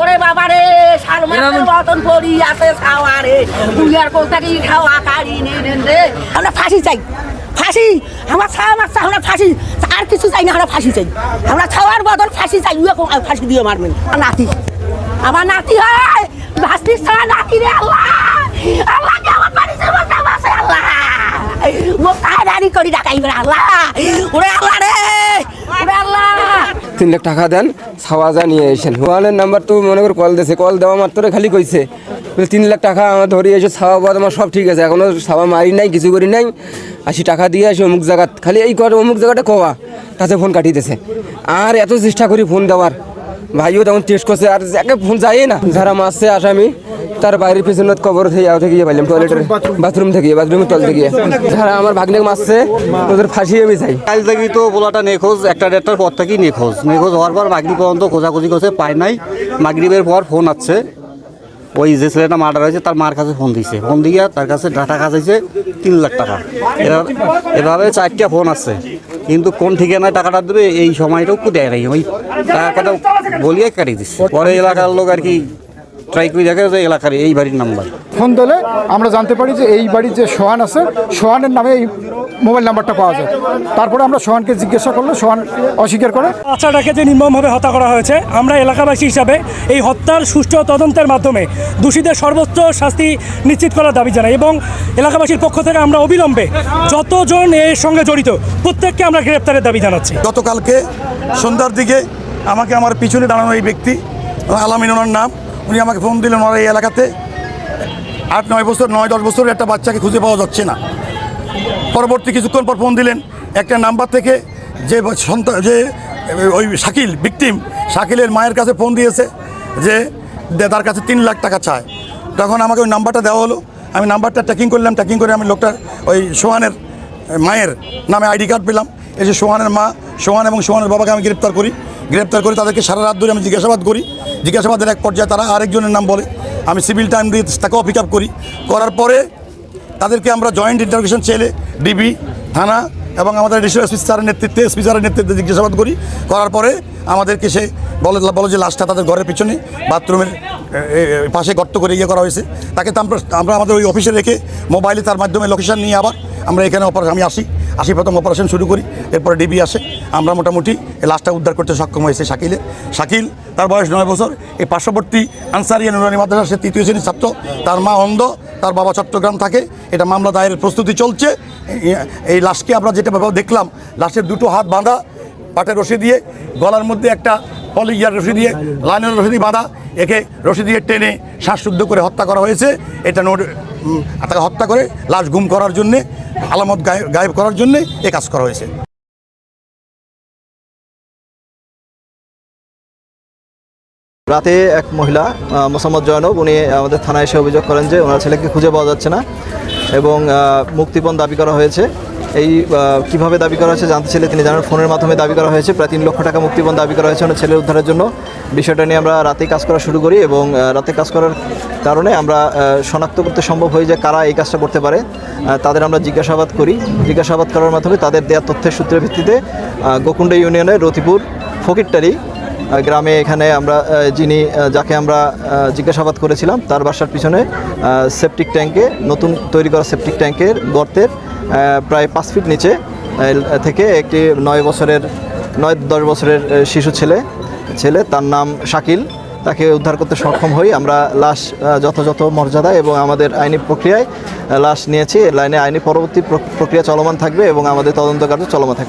ওরে বাবা রে সার মাসের মতন পড়ি আছে খাওয়া রে তুই আর কোথাকি খাওয়া কাড়ি নে নে রে। আমরা ফাঁসি চাই ফাঁসি। আমার ছাওয়া মারছে আমরা ফাঁসি। আর কিছু চাই না আমরা ফাঁসি চাই। আমরা খাওয়ার বদল ফাঁসি চাই ফাঁসি দিয়ে মারবেন। নাতি। আমার নাতি হয়। ভাস্তির ছাড়া নাতি রে আল্লাহ। আল্লাহ কে আমার বাড়িতে আল্লাহ। ও তাড়াতাড়ি করি ডাকাইবে আল্লাহ। ওরে আল্লাহ রে। আল্লাহ তিন লাখ টাকা দেন সাওয়াজা নিয়ে এসেন ওয়ানের নাম্বার তো মনে করে কল দিয়েছে, কল দেওয়া মাত্র খালি কইছে। তিন লাখ টাকা আমার ধরে এসে ছাওয়া বাদ আমার সব ঠিক আছে এখনও ছাওয়া মারি নাই, কিছু করি নাই। আশি টাকা দিয়ে আসি অমুক জায়গাত খালি এই কর, অমুক জায়গাটা কওয়া, তাতে ফোন কাটিয়ে দিয়েছে। আর এত চেষ্টা করি ফোন দেওয়ার। ভাইও তখন টেস্ট করছে, আর যাকে ফোন যায় না। যারা মারছে আসামি তার বাইরের পেছনে কবর থেকে আও থেকে পাইলাম টয়লেটের বাথরুম থেকে বাথরুমের তল থেকে যারা আমার ভাগ্নে মারছে, ওদের ফাঁসিয়ে আমি চাই। কাল থেকে তো পোলাটা নিখোঁজ, একটা দেড়টার পর থেকেই নিখোঁজ। নিখোঁজ হওয়ার পর মাগরিব পর্যন্ত খোঁজাখুঁজি করছে, পায় নাই। মাগরিবের পর ফোন আসছে। ওই যে ছেলেটা মার্ডার হয়েছে, তার মার কাছে ফোন দিছে। ফোন দিয়ে তার কাছে টাকা চাইছে তিন লাখ টাকা। এভাবে চারটা ফোন আছে কিন্তু কোন ঠিকানায় টাকাটা দেবে, এই সময়টুকু দেয় নাই। ওই টাকাটা বলিয়ে কাটিয়ে দিচ্ছে। পরে এলাকার লোক আর কি ট্রাই করে দেখে যে এলাকার এই বাড়ির নাম্বার। ফোন দিলে আমরা জানতে পারি যে এই বাড়ির যে সোহান আছে সোহানের নামে এই মোবাইল নাম্বারটা পাওয়া যায়। তারপরে আমরা সোহানকে জিজ্ঞাসা করলে সোহান অস্বীকার করে। বাচ্চাটাকে যে নির্মমভাবে হত্যা করা হয়েছে আমরা এলাকাবাসী হিসাবে এই হত্যার সুষ্ঠু তদন্তের মাধ্যমে দোষীদের সর্বোচ্চ শাস্তি নিশ্চিত করার দাবি জানাই এবং এলাকাবাসীর পক্ষ থেকে আমরা অবিলম্বে যতজন এর সঙ্গে জড়িত প্রত্যেককে আমরা গ্রেপ্তারের দাবি জানাচ্ছি। গতকালকে সন্ধ্যার দিকে আমাকে আমার পিছনে দাঁড়ানো এই ব্যক্তি আলামিন ওনার নাম উনি আমাকে ফোন দিলেন ওনার এই এলাকাতে। আট, নয় বছর, নয়, দশ বছরের একটা বাচ্চাকে খুঁজে পাওয়া যাচ্ছে না। পরবর্তী কিছুক্ষণ পর ফোন দিলেন একটা নাম্বার থেকে যে সন্তান যে ওই শাকিল ভিকটিম শাকিলের মায়ের কাছে ফোন দিয়েছে যে তার কাছে তিন লাখ টাকা চায়। তখন আমাকে ওই নাম্বারটা দেওয়া হলো। আমি নাম্বারটা ট্র্যাকিং করলাম ট্র্যাকিং করে আমি লোকটার ওই সোহানের মায়ের নামে আইডি কার্ড পেলাম। এই যে সোহানের মা, সোহান এবং সোহানের বাবাকে আমি গ্রেপ্তার করি। গ্রেপ্তার করে তাদেরকে সারা রাত ধরে আমি জিজ্ঞাসাবাদ করি। জিজ্ঞাসাবাদের এক পর্যায়ে তারা আরেকজনের নাম বলে। আমি সিভিল টাইম দিয়ে তাকেও পিক করি। করার পরে তাদেরকে আমরা জয়েন্ট ইন্টারভিউশন ছেলে ডিবি থানা এবং আমাদের ডিস্ট্রিক্ট এসপি স্যারের নেতৃত্বে এসপি স্যারের নেতৃত্বে জিজ্ঞাসাবাদ করি, করার পরে আমাদেরকে সে বলে বলো যে লাশটা তাদের ঘরের পিছনে বাথরুমের পাশে গর্ত করে ইয়ে করা হয়েছে। তাকে তো আমরা আমাদের ওই অফিসে রেখে মোবাইলে তার মাধ্যমে লোকেশান নিয়ে আবার আমরা এখানে অপার আমি আসি। আসি, প্রথম অপারেশন শুরু করি, এরপরে ডিবি আসে। আমরা মোটামুটি লাশটা উদ্ধার করতে সক্ষম হয়েছে শাকিলে। শাকিল, তার বয়স নয় বছর। এই পার্শ্ববর্তী আনসারিয়া নুরানি মাদ্রাসা সে তৃতীয় শ্রেণির ছাত্র। তার মা অন্ধ, তার বাবা চট্টগ্রাম থাকে। এটা মামলা দায়ের প্রস্তুতি চলছে। এই- লাশকে আমরা যেটা দেখলাম, লাশের দুটো হাত বাঁধা পাটে রশি দিয়ে, গলার মধ্যে একটা পলিয়ার রশি দিয়ে, লাইনের রশি দিয়ে বাঁধা। একে রশি দিয়ে টেনে শ্বাসশুদ্ধ করে হত্যা করা হয়েছে। এটা নোট তাকে হত্যা করে, লাশ গুম করার জন্যে, আলামত গায়ে- গায়েব করার জন্যে এ কাজ করা হয়েছে। রাতে এক মহিলা মোসাম্মদ জয়নব, উনি আমাদের থানায় এসে অভিযোগ করেন যে ওনার ছেলেকে খুঁজে পাওয়া যাচ্ছে না। এবং মুক্তিপণ দাবি করা হয়েছে। এই কীভাবে দাবি করা হয়েছে জানতে চাইলে তিনি জানান, ফোনের মাধ্যমে দাবি করা হয়েছে। প্রায় তিন লক্ষ টাকা মুক্তিপণ দাবি করা হয়েছে ছেলের উদ্ধারের জন্য। বিষয়টা নিয়ে আমরা রাতেই কাজ করা শুরু করি এবং রাতে কাজ করার কারণে আমরা শনাক্ত করতে সম্ভব হয়ে যে কারা এই কাজটা করতে পারে। তাদের আমরা জিজ্ঞাসাবাদ করি। জিজ্ঞাসাবাদ করার মাধ্যমে তাদের দেওয়া তথ্যের সূত্রের ভিত্তিতে গোকুণ্ডা ইউনিয়নের রতিপুর ফকিরটারি গ্রামে এখানে আমরা যিনি যাকে আমরা জিজ্ঞাসাবাদ করেছিলাম, তার বাসার পিছনে সেপটিক ট্যাঙ্কে নতুন তৈরি করা সেপটিক ট্যাঙ্কের গর্তের প্রায় পাঁচ ফিট নিচে থেকে একটি নয় বছরের, নয় দশ বছরের শিশু ছেলে ছেলে, তার নাম শাকিল। তাকে উদ্ধার করতে সক্ষম হই, আমরা লাশ যথাযথ মর্যাদা এবং আমাদের আইনি প্রক্রিয়ায় লাশ নিয়েছি। লাইনে আইনি পরবর্তী প্রক্রিয়া চলমান থাকবে এবং আমাদের তদন্ত কার্য চলমান থাকবে।